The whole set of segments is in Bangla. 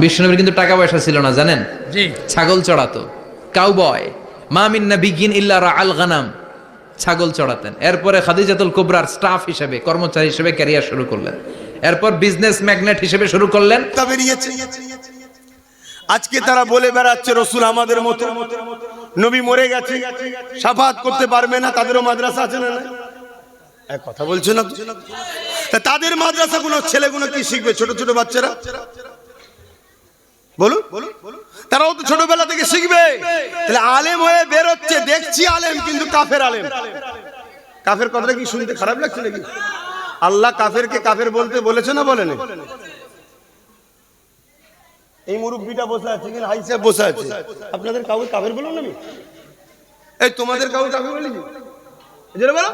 বিষ্ণুনবীর কিন্তু টাকা পয়সা ছিল না জানেন? জি। ছাগল চড়াতো। কাউবয় মামিন নাবিগিন ইল্লা আল গানাম। ছাগল চড়াতেন। এরপরে খাদিজাতুল কুবরার স্টাফ হিসেবে কর্মচারী হিসেবে ক্যারিয়ার শুরু করলেন। এরপর বিজনেস ম্যাগনেট হিসেবে শুরু করলেন। আজকে তারা বলে বেড়াচ্ছে রসুল আমাদের মতো। নবী মরে গেছে। সাফাত করতে পারবে না। তাদেরও মাদ্রাসা আছে না না? এক কথা বলছো না তা? তাদের মাদ্রাসা গুলো ছেলেগুলো কি শিখবে? ছোট ছোট বাচ্চারা? বলুন তারাও তো ছোটবেলা থেকে শিখবে। তাহলে আলেম হয়ে বেরোচ্ছে দেখছি আলেম, কিন্তু কাফের আলেম। কাফের কথাটা কি শুনতে খারাপ লাগছে নাকি? আল্লাহ কাফেরকে কাফের বলতে বলেছে না বলেনি? এই মুরব্বিটা বসে আছে কিন্তু হাই সাহেব বসে আছে। আপনাদের কাউকে কাফের বললাম না আমি? এই তোমাদের কাউকে কাফের বলি জোরে বলো।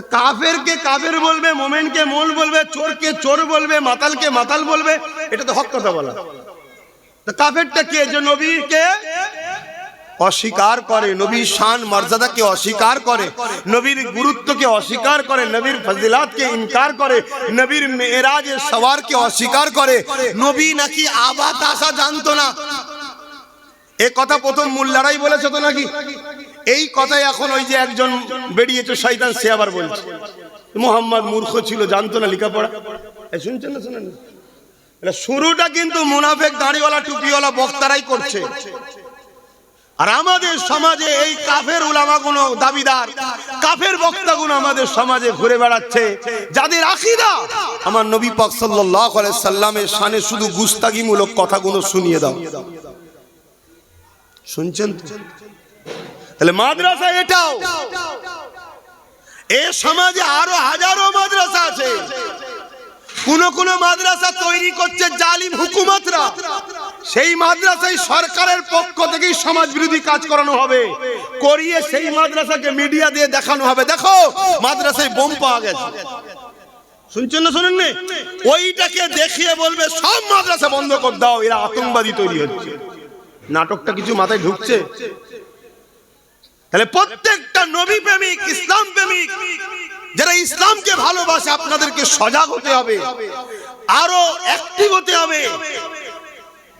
কাফেরকে কাফের বলবে, মোমেনকে মোল বলবে, চোরকে চোর বলবে, মাতালকে মাতাল বলবে, এটা তো হক কথা বলা। কাফেরটা কে? যে নবীকে অস্বীকার করে, নবীর শান, মর্যাদাকে অস্বীকার করে, নবীর গুরুত্বকে অস্বীকার করে, নবীর ফজিলাতকে ইনকার করে, নবীর মেয়েরাজের সওয়ারকে অস্বীকার করে, নবী নাকি আবাত আসা জানতো না? এ কথা প্রথম মোল্লারাই বলেছে তো নাকি? এই কথাই এখন ওই যে একজন বেরিয়েছে, শয়তান, সে আবার বলছে। মোহাম্মদ মূর্খ ছিল, জানতো না লেখাপড়া। শুনছেন না, শুনেন এটা শুরুটা কিন্তু মুনাফেক দাড়িওয়ালা, টুপিওয়ালা বক্তারাই করছে। আর আমাদের সমাজে এই কাফের উলামাগুলো দাবিদার। কাফের বক্তাগুলো আমাদের সমাজে ঘুরে বেড়াচ্ছে। যাদের আকিদা, আমার নবী পাক সাল্লাল্লাহু আলাইহি সাল্লামের শানে শুধু গুস্তাগিমূলক কথাগুলো শুনিয়ে দাও। শুনছেন তো? তাহলে মাদ্রাসা এটাও। এ সমাজে আরও হাজারো মাদ্রাসা আছে। কোন কোন মাদ্রাসা তৈরি করছে জালিম হুকুমতরা। সেই মাদ্রাসায় সরকারের পক্ষ থেকেই সমাজ বিরোধী কাজ করানো হবে। করিয়ে সেই মাদ্রাসাকে মিডিয়া দিয়ে দেখানো হবে। দেখো, মাদ্রাসায় বোম পাওয়া গেছে। শুনছেন না শুনেন? ওইটাকে দেখিয়ে বলবে, সব মাদ্রাসা বন্ধ করে দাও, এরা আতঙ্কবাদী তৈরি হচ্ছে। নাটকটা কিছু মাথায় ঢুকছে। তাহলে প্রত্যেকটা নবী প্রেমিক, ইসলাম প্রেমিক, যারা ইসলামকে ভালোবাসে, আপনাদেরকে সজাগ হতে হবে, আরও অ্যাক্টিভ হতে হবে,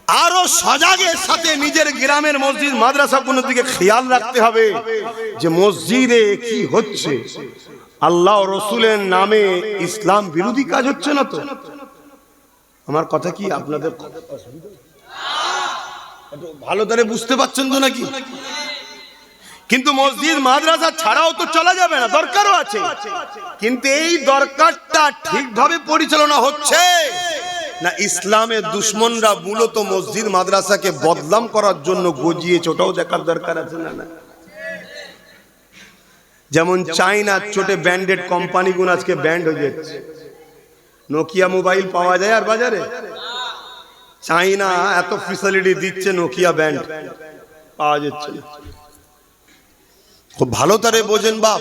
আরও সজাগের সাথে নিজের গ্রামের মসজিদ, মাদ্রাসা কোনো দিকে খেয়াল রাখতে হবে, যে মসজিদে কি হচ্ছে। আল্লাহ রসুলের নামে ইসলাম বিরোধী কাজ হচ্ছে না তো? আমার কথা কি আপনাদের ভালো করে বুঝতে পারছেন তো নাকি? কিন্তু মসজিদ, মাদ্রাসা ছাড়াও তো চলা যাবে না, দরকারও আছে। কিন্তু এই দরকারটা ঠিকভাবে পরিচালনা হচ্ছে। না, ইসলামের দুশ্মনরা মূলত মসজিদ, মাদ্রাসাকে বদনাম করার জন্য গজিয়েছে, ওটাও দেখার দরকার আছে না না? যেমন চাইনার ছোটে ব্যান্ডেড কোম্পানিগুলো আজকে ব্যান্ড হয়ে যাচ্ছে। নোকিয়া মোবাইল পাওয়া যায় আর বাজারে? চাইনা এত ফেসিলিটি দিচ্ছে নোকিয়া ব্যান্ড, পাওয়া যাচ্ছে খুব ভালো তারে বোঝেন বাপ।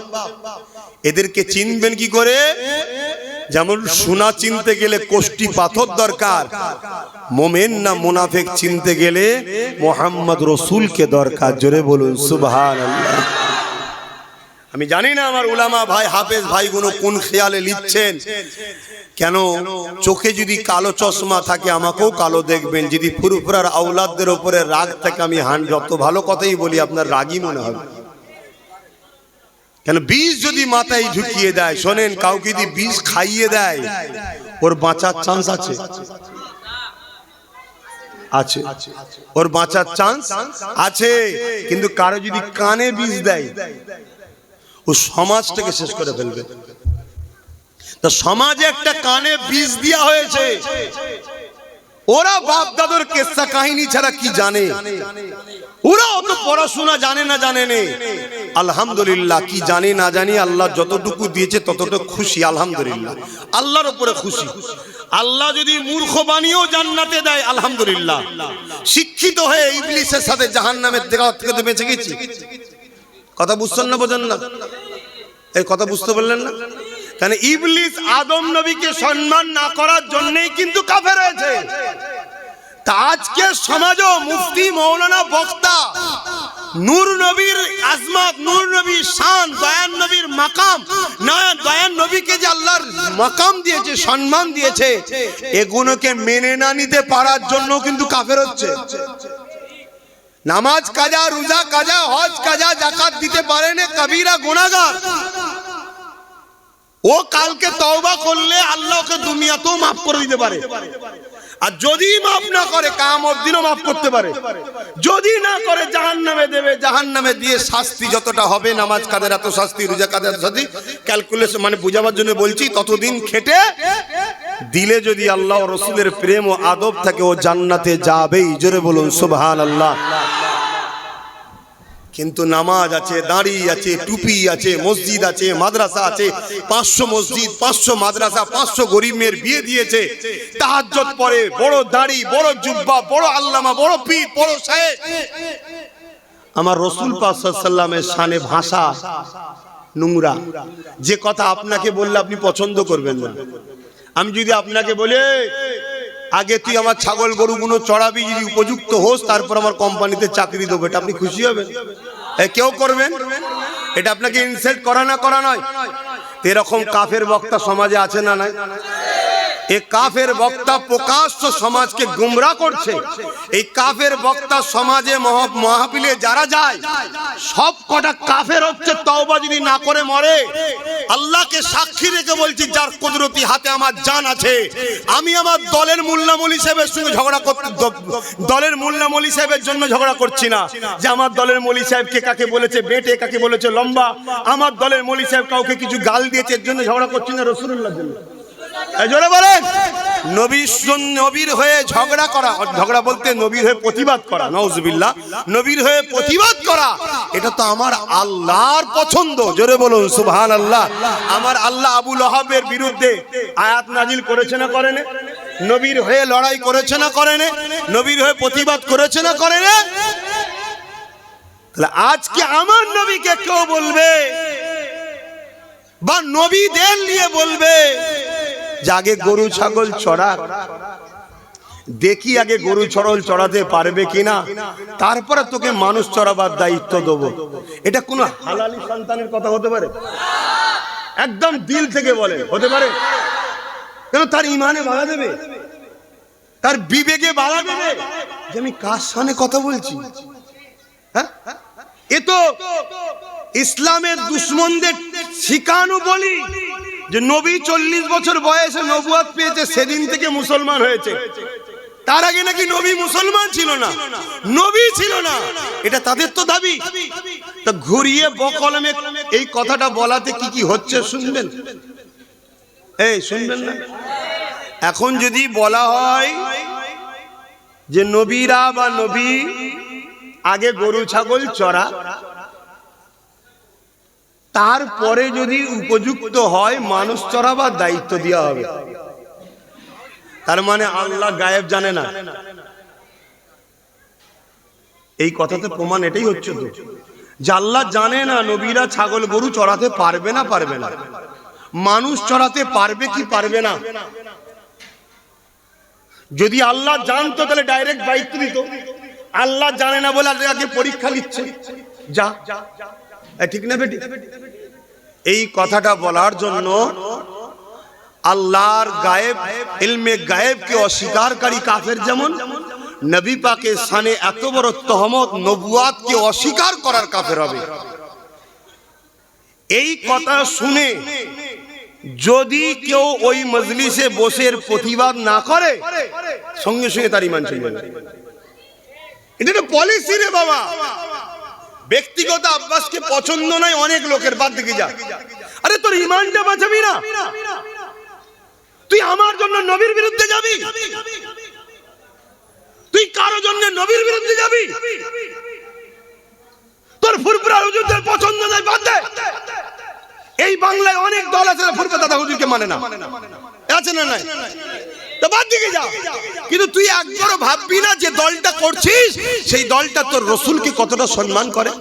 এদেরকে চিনবেন কি করে? যেমন সোনা চিনতে গেলে কোষ্টি পাথর দরকার, মোমেন না মোনাফেক চিনতে গেলে মোহাম্মদ রসুলকে দরকার। জোরে বলুন সুবহান আমি জানি না আমার উলামা ভাই, হাফেজ ভাইগুলো কোন খেয়ালে লিখছেন। কেন? চোখে যদি কালো চশমা থাকে, আমাকেও কালো দেখবেন। যদি ফুরফুরার আউলাদদের ওপরে রাগ থাকে, আমি হান যত ভালো কথাই বলি, আপনার রাগই মনে হবে। কেন বিষ যদি মাথায় ঢুকিয়ে দেয়, শোনেন, কাউকে যদি বিষ খাইয়ে দেয়, ওর বাঁচার চান্স আছে। আছে। ওর বাঁচার চান্স আছে, কিন্তু কারও যদি কানে বিষ দেয়, ও সমাজটাকে শেষ করে ফেলবে। তা সমাজে একটা কানে বিষ দেওয়া হয়েছে। ওরা বাপ দাদুর কেসা কাহিনী ছাড়া কি জানে? ওরা অত পড়াশোনা জানে না জানে নে। আলহামদুলিল্লাহ, কি জানে না জানি, আল্লাহ যতটুকু দিয়েছে ততটুকু খুশি, আলহামদুলিল্লাহ। আল্লাহর উপরে খুশি। আল্লাহ যদি মূর্খ বানিয়েও জান্নাতে দেয়, আলহামদুলিল্লাহ। শিক্ষিত হয়ে ইবলিসের সাথে জাহান্নামের দেখা থেকে তো বেঁচে গেছি। কথা বুঝছেন না বোঝেন না? এই কথা বুঝতে পারলেন না? কেন ইবলিস আদম নবীকে সম্মান না করার জন্যই কিন্তু কাফের হয়েছে। তা আজকে সমাজও মুফতি, মৌলানা, বক্তা, নূর নবীর আজমত, নূর নবীর শান, দয়ান নবীর মাকাম নয়া দয়ান নবীকে যে আল্লাহর মাকাম দিয়েছে, সম্মান দিয়েছে, এগুলোকে মেনে না নিতে পারার জন্য কিন্তু কাফের হচ্ছে। নামাজ কাজা, রোজা কাজা, হজ কাজা জাকাত দিতে পারে না, কবিরা গুনাহগার। ও কালকে তওবা করলে আল্লাহ ওকে দুনিয়াতেও মাফ করে দিতে পারে। আর যদি মাফ না করে কাম দিনও মাফ করতে পারে। যদি না করে জাহান নামে দেবে। জাহান নামে দিয়ে শাস্তি যতটা হবে, নামাজ কাদের, এত শাস্তি, রোজা কাদের, এত শাস্তি ক্যালকুলেশন মানে বোঝাবার জন্য বলছি, ততদিন খেটে দিলে যদি আল্লাহ রসুলের প্রেম ও আদব থাকে, ও জান্নাতে যাবেই। জোরে বলুন সুবহান আল্লাহ কিন্তু নামাজ আছে, দাড়ি আছে, টুপি আছে, মসজিদ আছে, মাদ্রাসা আছে, পাঁচশো মসজিদ, পাঁচশো মাদ্রাসা, পাঁচশো গরিব মেয়ের বিয়ে দিয়েছে। তাহাজ্জত পরে বড় দাড়ি, বড় জুব্বা, বড় আল্লামা, বড় পীর, বড় সাহেব আমার রসুল পাসাল্লামের শানে ভাষা নোংরা। যে কথা আপনাকে বললে আপনি পছন্দ করবেন না। আমি যদি আপনাকে বলে আগে তুই আমার ছাগল গরুগুলো চড়াবি, যদি উপযুক্ত হোস, তারপর আমার কোম্পানিতে চাকরি দেবো, এটা আপনি খুশি হবেন? কেউ করবেন? এটা আপনাকে ইনসাল্ট করা না, করা নয়। এরকম কাফের বক্তা সমাজে আছে না নাই? এ কাফের বক্তা প্রকাশ্য সমাজকে গুমরা করছে। এই কাফের বক্তা সমাজে মহা- মহাপিলে যারা যায়, সব কটা কাফের হচ্ছে তওবা যদি না করে মরে। আল্লাহকে সাক্ষী রেখে বলছি, যার কুদরতি হাতে আমার জান আছে, আমি আমার দলের মোল্লামলি সাহেবের সঙ্গে ঝগড়া করতে দলের মোল্লামলি সাহেবের জন্য ঝগড়া করছি না। যে আমার দলের মলি সাহেব কে কাকে বলেছে বেটে, কাকে বলেছে লম্বা, আমার দলের মলি সাহেব কাউকে কিছু গাল দিয়েছে, এর জন্য ঝগড়া করছি না রসুল্লাহর জন্য। ঝগড়া করা, ঝগড়া বলতে নবীর হয়ে প্রতিবাদ করা নওজুবিল্লাহ নবীর হয়ে প্রতিবাদ করা, এটা তো আমার আল্লাহ আমার আল্লাহ বিরুদ্ধে আয়াত নাজিল করেছে না করেন? নবীর হয়ে লড়াই করেছে না করেন? নবীর হয়ে প্রতিবাদ করেছে না করেন? তাহলে আজকে আমার নবীকে কেউ বলবে, বা নবীদের নিয়ে বলবে যে আগে গরু, ছাগল চড়া। দেখি আগে গরু ছড়ল চড়াতে পারবে কিনা। তারপরে তোকে মানুষ চড়াবার দায়িত্ব দেব। এটা কোন হালালি সন্তানের কথা হতে পারে? একদম দিল থেকে বলে, হতে পারে? কেন তার ইমানে বাধা দেবে? তার বিবেকে বাধা দেবে? যে আমি কার সামনে কথা বলছি? হ্যাঁ? এ তো ইসলামের দুশ্মনদের শিকানু বলি। যে নবী চল্লিশ বছর বয়সে নবুয়াত পেয়েছে, সেদিন থেকে মুসলমান হয়েছে। তার আগে নাকি নবী মুসলমান ছিল না? নবী ছিল না। এটা তাদের তো দাবি। তা ঘুরিয়ে বকলমে এই কথাটা বলাতে কি কি হচ্ছে শুনবেন? এই, শুনবেন না? এখন যদি বলা হয় যে নবীরা বা নবী আগে গরু, ছাগল, চড়া তারপরে যদি উপযুক্ত হয়, মানুষ চড়াবার দায়িত্ব দেওয়া হবে। তার মানে আল্লাহ গায়েব জানে না। এই কথাতে প্রমাণ এটাই হচ্ছে তো। আল্লাহ জানে না নবীরা ছাগল গরু চড়াতে পারবে না পারবে না। মানুষ চড়াতে পারবে কি পারবে না? যদি আল্লাহ জানতো, তাহলে ডাইরেক্ট দায়িত্ব দিত। আল্লাহ জানে না বলে আগে পরীক্ষা নিচ্ছে যা। ঠিক না বেটি? এই কথাটা বলার জন্য আল্লাহর গায়েব, ইলমে গায়েবকে অস্বীকারী কাফের যেমন, নবী পাকে সানে এত বড় তহমত, নবুয়াতকে অস্বীকার করার কাফের হবে। এই কথা শুনে যদি কেউ ওই মজলিসে বসে এর প্রতিবাদ না করে, সঙ্গে সঙ্গে তার ইমান চলে এটা পলিসি রে বাবা। ব্যক্তিগত আব্বাসকে পছন্দ নয় অনেক লোকের বাদ দিকে যা। আরে তোর ইমানটা বাঁচাবি না। তুই আমার জন্য নবীর বিরুদ্ধে যাবি? তুই কারও জন্য নবীর বিরুদ্ধে যাবি? তোর ফুরফুরা হুজুরদের পছন্দ নয় বাদ দে। এই বাংলায় অনেক দল আছে, ফুরফুরা দাদা হুজুরকে মানে না। আছে না নাই? তো দিকে যা কিন্তু তুই একবারও ভাববি না যে দলটা করছিস, সেই দলটা তোর রসুলকে কতটা সম্মান করে?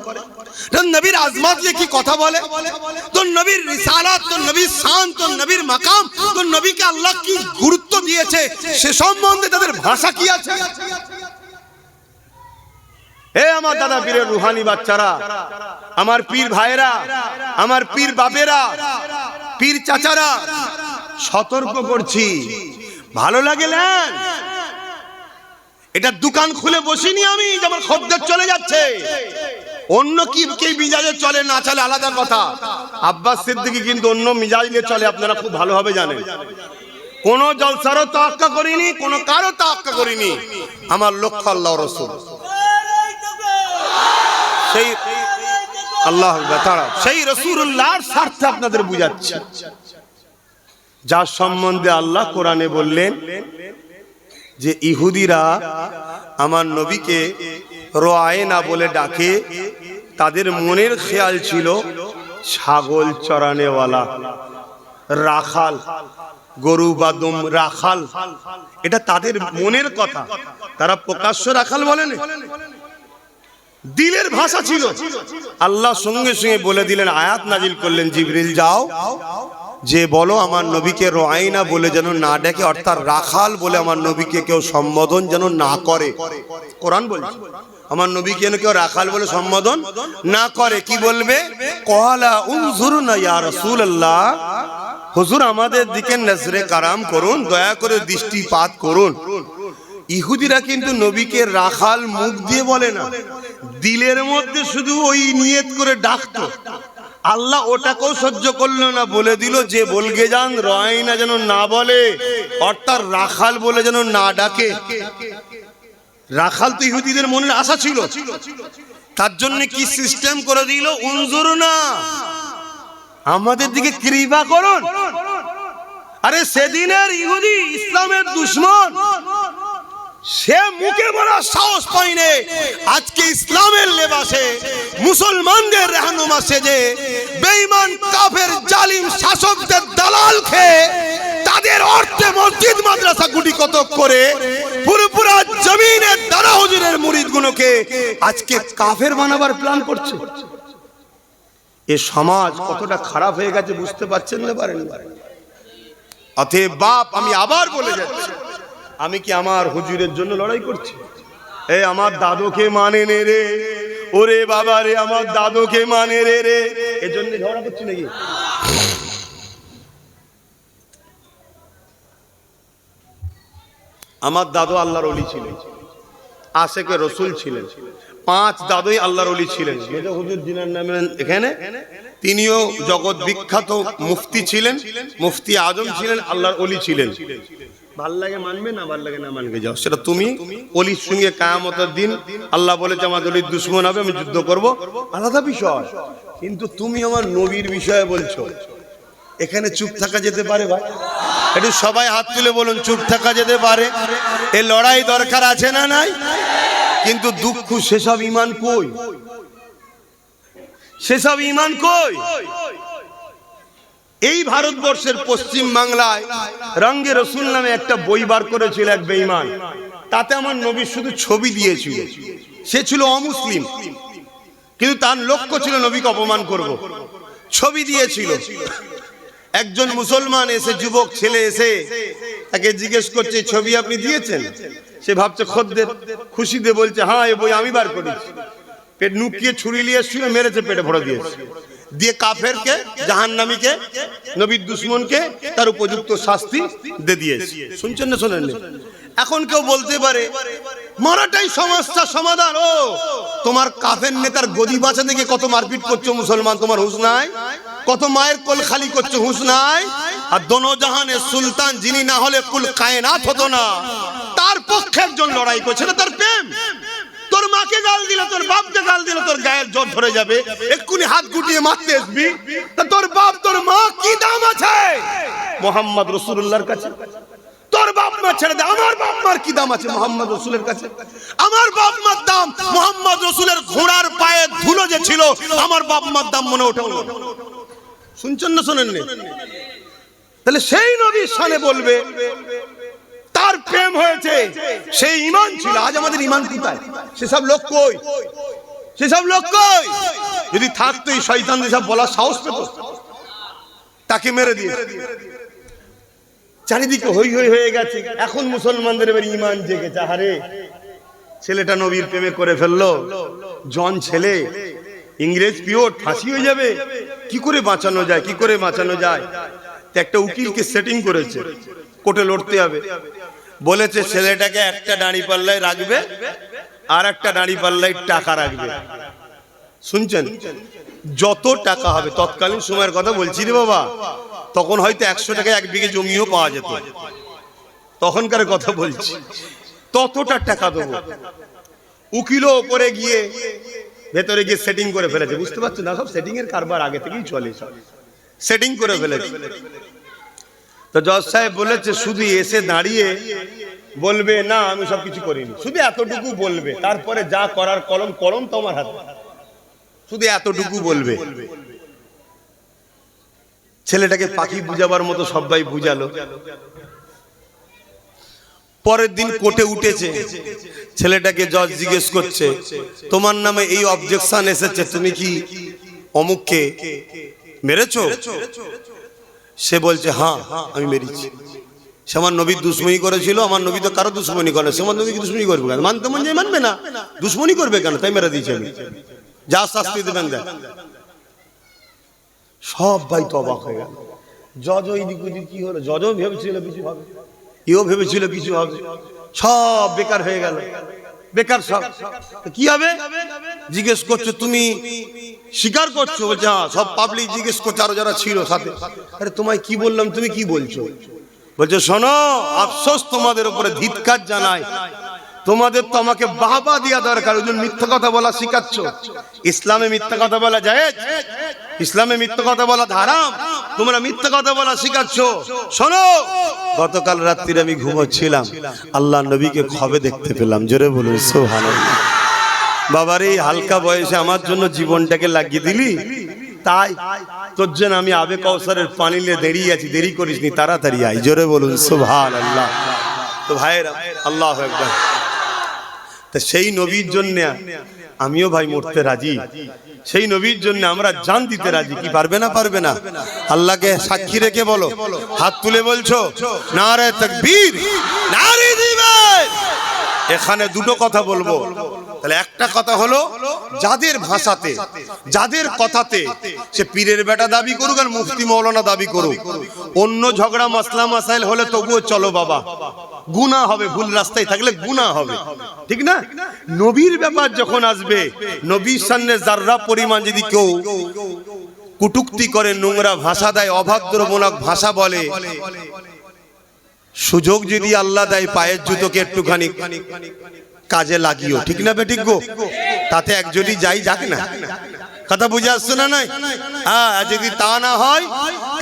তোর নবীর আজমাত নিয়ে কি কথা বলে? তোর নবীর রিসালাত, তোর নবীর শান, তোর নবীর মাকাম, তোর নবীকে আল্লাহ কি গুরুত্ব দিয়েছে? সে সম্বন্ধে তাদের ভাষা কি আছে? এ আমার দাদা পীরের রুহানি বাচ্চারা, আমার পীর ভাইয়েরা, আমার পীর বাপেরা, পীর চাচারা, সতর্ক করছি। ভালো লাগে এটা দোকান খুলে বসিনি আমি, যে আমার খদ্দের চলে যাচ্ছে। অন্য কি, কে মিজাজে চলে না চলে আলাদা কথা। আব্বাস সিদ্দিকি কিন্তু অন্য মিজাজ নিয়ে চলে, আপনারা খুব ভালোভাবে জানেন। কোন জলসারও তাক্কা করিনি, কোন কারও তাক্কা করিনি। আমার লক্ষ্য আল্লাহ রসুল। সেই আল্লাহ সেই রসুল্লাহর স্বার্থে আপনাদের বুঝাচ্ছে। যার সম্বন্ধে আল্লাহ কোরআনে বললেন যে ইহুদিরা আমার নবীকে রোয়ায় না বলে ডাকে, তাদের মনের খেয়াল ছিল ছাগল চড়ানেওয়ালা রাখাল, গরু বা দম, রাখাল। এটা তাদের মনের কথা। তারা প্রকাশ্য রাখাল বলেন দিলের ভাষা ছিল। আল্লাহ সঙ্গে সঙ্গে বলে দিলেন, আয়াত নাজিল করলেন, জিবরিল যাও। যে বলো আমার নবীকে রোয়াইনা বলে যেন না ডেকে, অর্থাৎ রাখাল বলে আমার নবীকে কেউ সম্বোধন যেন না করে। কোরআন বলছে, আমার নবীকে যেন কেউ রাখাল বলে সম্বোধন না করে। কি বলবে? কহালা উনজুর না ইয়া রাসূলুল্লাহ। হুজুর আমাদের দিকে নজরে কারাম করুন, দয়া করে দৃষ্টিপাত করুন। ইহুদিরা কিন্তু নবীকে রাখাল মুখ দিয়ে বলে না। দিলের মধ্যে শুধু ওই নিয়ত করে ডাকতো। আল্লাহ ওটাকেও সহ্য করল না, বলে দিল, যে বলগে যান রয়না যেন না বলে, অর্থাৎ রাখাল বলে যেন না ডাকে। রাখাল তো ইহুদিদের মনের আশা ছিল। তার জন্য কি সিস্টেম করে দিল? উনজুর না, আমাদের দিকে কৃপা করুন। আরে সেদিনের ইহুদি, ইসলামের দুশ্মন সে মুখে বলার সাহস পাইনে। আজকে ইসলামের লেবাসে মুসলমানদের রেহানুমা সেজে বেঈমান, কাফের, জালিম, শাসকদের দালাল খেয়ে তাদের অর্থে মসজিদ, মাদ্রাসা গুটি কত করে পুরোপুরা জমিনের দাদা হুজুরের মুরিদ গুলোকে আজকে কাফের বানাবার প্ল্যান করছে। এ সমাজ কতটা খারাপ হয়ে গেছে বুঝতে পারছেন না পারেন অতএব বাপ, আমি আবার বলে যাচ্ছি। আমি কি আমার হুজুরের জন্য লড়াই করছি? এ আমার দাদুকে মানে নে রে। ওরে বাবা রে, আমার দাদুকে মানে রে রে। এজন্য ঝগড়া করছি নাকি? আমার দাদু আল্লাহর অলি ছিলেন। আশেকে রসুল ছিলেন। পাঁচ দাদুই আল্লাহর অলি ছিলেন। মেজো হুজুর জিনার নামে এখানে। তিনিও জগৎ বিখ্যাত মুফতি ছিলেন মুফতি আজম ছিলেন আল্লাহর অলি ছিলেন। ভালো লাগে মানবে না ভালো লাগে না মানবে? যাও সেটা তুমি অলির সঙ্গে কায়ামতের দিন আল্লাহ বলেছে আমার অলির দুশ্মন হবে আমি যুদ্ধ করব। আলাদা বিষয়। কিন্তু তুমি আমার নবীর বিষয়ে বলছো। এখানে চুপ থাকা যেতে পারে ভাই? একটু সবাই হাত তুলে বলুন চুপ থাকা যেতে পারে। এ লড়াই দরকার আছে না নাই? কিন্তু দুঃখ, সেসব ইমান কই? সেসব ইমান কই? এই ভারতবর্ষের পশ্চিম বাংলায় রঙ্গে রসুল নামে একটা বই বার করেছিল এক বেইমান তাতে আমার নবী শুধু ছবি দিয়েছিল। সে ছিল অমুসলিম। কিন্তু তার লক্ষ্য ছিল নবীকে অপমান করব। ছবি দিয়েছিল। একজন মুসলমান এসে, যুবক ছেলে এসে তাকে জিজ্ঞেস করছে ছবি আপনি দিয়েছেন? সে ভাবছে, খদ্দের খুশিতে বলছে হ্যাঁ এ বই আমি বার করি পেট নুকিয়ে ছুরি নিয়ে শুয়ে মেরেছে, পেটে ভরে দিয়েছে। দিয়ে কাফেরকে, জাহান্নামীকে, নবীর দুশ্মনকে তার উপযুক্ত শাস্তি দিয়ে দিয়েছে। শুনছেন না শোনেন এখন কেউ বলতে পারে, মারাটাই সমস্যা, সমাধান। ও, তোমার কাফের নেতার গদি বাঁচা থেকে কত মারপিট করছ মুসলমান, তোমার হুঁশ নাই? কত মায়ের কোল খালি করছ, হুঁশ নাই? আর দোনো জাহানের সুলতান, যিনি না হলে কুল কায়নাত হতো না। তার পক্ষে একজন লড়াই করছে না তার প্রেম। তোর মাকে গাল দিল, তোর বাপকে গাল দিল, তোর গায়ের জ্বর ধরে যাবে। এক্ষুনি হাত গুটিয়ে মারতে আসবি। তা তোর বাপ, তোর মা কি দাম আছে? মোহাম্মদ রসুল্লাহর কাছে। তোর বাপ মা ছেড়ে দে। আমার বাপ মার কি দাম আছে মোহাম্মদ রসুলের কাছে? আমার বাপ মার দাম মোহাম্মদ রসুলের ঘোড়ার পায়ে ধুলো যে ছিল, আমার বাপ মার দাম মনে ওঠে শুনছেন না শোনেন তাহলে সেই নবীর সানে বলবে, তার প্রেম হয়েছে, সেই ইমান ছিল। আজ আমাদের ইমান কোথায়? সেসব লোক কই? সেসব লোক কই? যদি থাকতো এই শয়তান সব বলার সাহস পেত, তাকে মেরে দিয়ে চারিদিকে হই হই হয়ে গেছে। এখন মুসলমানদের এবার ইমান জেগেছে হারে ছেলেটা নবীর প্রেমে করে ফেলল। জন ছেলে, ইংরেজ পিওর, ফাঁসি হয়ে যাবে। কি করে বাঁচানো যায়, কি করে বাঁচানো যায়? একটা উকিলকে সেটিং করেছে। কোর্টে লড়তে হবে। বলেছে, ছেলেটাকে একটা দাঁড়ি পাল্লায় রাখবে আর একটা দাঁড়ি পাল্লায় টাকা রাখবে। শুনছেন? যত টাকা হবে, তৎকালীন সময়ের কথা বলছি রে বাবা, তখন হয়তো একশো টাকা এক বিঘে জমিও পাওয়া যেত। তখনকার কথা বলছি, ততটা টাকা দেবো। উকিলও ওপরে গিয়ে, ভেতরে গিয়ে সেটিং করে ফেলেছে। বুঝতে পারছ না, সব সেটিং এর কারবার আগে থেকেই চলে সেটিং করে ফেলেছে। তো জজ সাহেব বলেছে, শুধু এসে দাঁড়িয়ে বলবে, না, আমি সব কিছু করিনি। শুধু এতটুকু বলবে, তারপরে যা করার কলম কলম তোমার হাতে। শুধু এতটুকু বলবে। ছেলেটাকে পাখি বুঝাবার মতো সবাই বুঝালো। পরের দিন কোর্টে উঠেছে। ছেলেটাকে জজ জিজ্ঞেস করছে, তোমার নামে এই অবজেকশন এসেছে, তুমি কি অমুককে মেরেছো? সে বলছে হ্যাঁ আমি মেরেছি। সে আমার নবীর দুশ্মনী করেছিল, আমার নবী তো কারও দুশ্মনী করে সে আমার নবীকে দুশ্মনী করবে কেন? মানতে মন মানবে না। দুশ্মনী করবে কেন? তাই মেরে দিয়েছে আমি। যা শাস্তি দেবেন দেন। সব ভাই তো অবাক হয়ে গেল। জজ ওই দিক ওদিক কি হলো? জজও ভেবেছিল কিছু হবে এও ভেবেছিল কিছু হবে। সব বেকার হয়ে গেল। বেকার সব। কি হবে? জিজ্ঞেস করছ, তুমি স্বীকার করছ বলছে হ্যাঁ সব পাবলিক জিজ্ঞেস করছে, আরও যারা ছিল সাথে। আরে তোমায় কি বললাম, তুমি কি বলছো? বলছে, শোনো, আফসোস তোমাদের উপরে ধিৎকার জানায়। তোমাদের তো আমাকে বাহবা দেওয়া দরকার, ওই জন্য মিথ্যা কথা বলা শিখাচ্ছ। ইসলামে মিথ্যা কথা বলা যায় ইসলামে মিথ্যা কথা বলা ধারাম তোমরা মিথ্যা কথা বলা শিখাচ্ছ। শোনো, গতকাল রাত্রিরে আমি ঘুমোচ্ছিলাম। আল্লাহ নবীকে খবে দেখতে পেলাম। জোরে বলুন, সুবহানাল্লাহ। বাবার, এই হালকা বয়সে আমার জন্য জীবনটাকে লাগিয়ে দিলি? তাই তোর জন্য আমি আবে কৌসারের পানি নিয়ে দাঁড়িয়ে আছি, দেরি করিস নি তাড়াতাড়ি আই জোরে বলুন সুবহান আল্লাহ তো ভাইয়েরা, আল্লাহ একবার তা সেই নবীর জন্য আমিও ভাই মরতে রাজি। সেই নবীর জন্য আমরা জান দিতে রাজি। কি পারবে না পারবে না? আল্লাহকে সাক্ষী রেখে বলো। হাত তুলে বলছো না রে তকবীর এখানে দুটো কথা বলব। তাহলে একটা কথা হলো, যাদের ভাষাতে, যাদের কথাতে সে পীরের বেটা দাবি করুক আর মুফতি মৌলানা দাবি করুক, অন্য ঝগড়া, মাসলা, মাসাইল হলে তবুও চলো বাবা। গুণা হবে, ভুল রাস্তায় থাকলে গুণা হবে। ঠিক না? নবীর ব্যাপার যখন আসবে, নবীর সামনে যার্রা পরিমাণ যদি কেউ কুটুক্তি করে, নোংরা ভাষা দেয় অভাদ্রমূলক ভাষা বলে, সুযোগ যদি আল্লাহ দেয়, পায়ের জুতোকে একটুখানি কাজে লাগিও। ঠিক না বেঠিক গো? তাতে একজনই যাই যাক না। কথা বুঝে আসছে না নাই? হ্যাঁ যদি তা না হয়,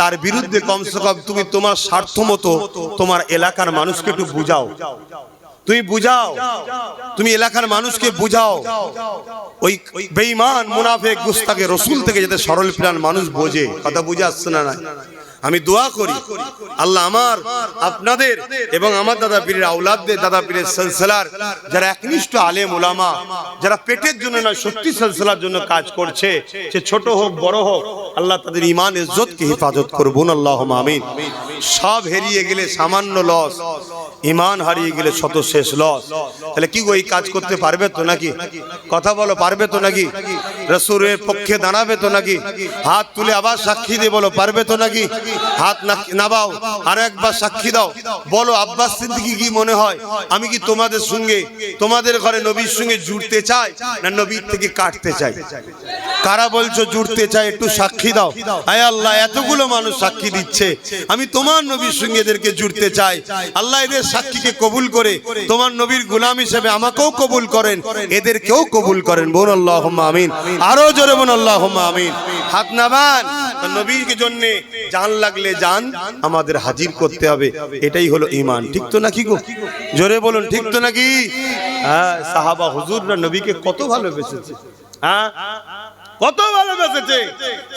তার বিরুদ্ধে কমসে কম তুমি তোমার স্বার্থ মতো তোমার এলাকার মানুষকে একটু বুঝাও। তুমি বুঝাও। তুমি এলাকার মানুষকে বুঝাও। ওই বেঈমান, মুনাফেক গুস্তাকে রসুল থেকে যাতে সরল প্রাণ মানুষ বোঝে। কথা বুঝে আসছে না নাই? আমি দোয়া করি, আল্লাহ আমার, আপনাদের এবং আমার দাদা পীরের আউলাদদের, দাদা পীরের সিলসিলার, যারা একনিষ্ঠ আলেম ওলামা যারা পেটের জন্য না সত্যি সিলসিলার জন্য কাজ করছে, সে ছোট হোক, বড় হোক, আল্লাহ তাদের ইমান ইজ্জতকে হেফাজত করবুন আল্লাহ আমিন। সব হেরিয়ে গেলে সামান্য লস ইমান হারিয়ে গেলে শত শেষ লস তাহলে কি গো, এই কাজ করতে পারবে তো নাকি? কথা বলো, পারবে তো নাকি? রসুরের পক্ষে দাঁড়াবে তো নাকি? হাত তুলে আবার সাক্ষী দিয়ে বলো, পারবে তো নাকি? হাত নাবাও আর একবার সাক্ষী দাও। বলো, আব্বাস সিদ্দিকি কি মনে হয়? আমি কি তোমাদের সঙ্গে, তোমাদের ঘরে নবীর সঙ্গে জুড়তে চাই, না নবীর থেকে কাটতে চাই? কারা বলছো জুড়তে চাই, একটু সাক্ষী দাও। আয় আল্লাহ, এতগুলো মানুষ সাক্ষী দিচ্ছে। আমি তোমার নবীর সঙ্গে এদেরকে জুড়তে চাই। আল্লাহ এদের সাক্ষীকে কবুল করে, তোমার নবীর গুলাম হিসেবে আমাকেও কবুল করেন, এদেরকেও কবুল করেন। বোন আল্লাহ আমিন। আরও জোরে বোন আল্লাহ আমিন। হাত নামান। নবীর জন্য জান লাগলে জান আমাদের হাজির করতে হবে। এটাই হলো ইমান ঠিক তো নাকি গো? জোরে বলুন ঠিক তো নাকি? হ্যাঁ সাহাবা হুজুররা নবীকে কত ভালোবেসেছে। হ্যাঁ? কত ভালোবেসেছে।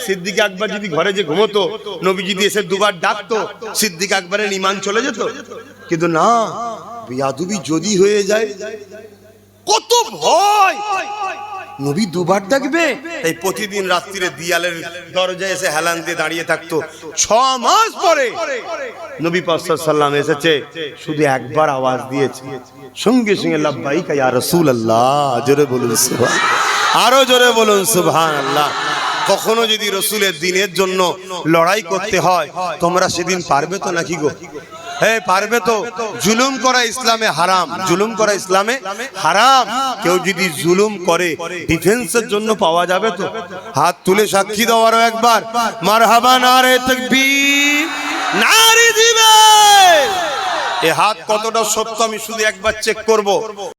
সিদ্দিক আকবর যদি ঘরে যে ঘুমতো নবী যদি এসে দুবার ডাকতো সিদ্দিক আকবরের ইমান চলে যেত। কিন্তু না বিয়াদুবি যদি হয়ে যায় কত ভয়। নবী দুবার ডাকবে। তাই প্রতিদিন রাত্রিরে দিয়ালের দরজায় এসে হেলান দিয়ে দাঁড়িয়ে থাকতো। ছ মাস পরে নবী সাল্লাম এসেছে, শুধু একবার আওয়াজ দিয়েছে। সঙ্গে সঙ্গে ইয়া রাসূল আল্লাহ জোরে বলুন সুবহান আরও জোরে বলুন সুবহান আল্লাহ কখনো যদি রসুলের দিনের জন্য লড়াই করতে হয়, তোমরা সেদিন পারবে তো নাকি গো? হ্যাঁ পারবে তো? জুলুম করা ইসলামে হারাম। জুলুম করা ইসলামে হারাম। কেউ যদি জুলুম করে ডিফেন্সের জন্য পাওয়া যাবে তো? হাত তুলে সাক্ষী দাও আরও একবার। মারহাবা নারে তাকবীর। নারে দিবে এ হাত কতটা সত্য আমি শুধু একবার চেক করব।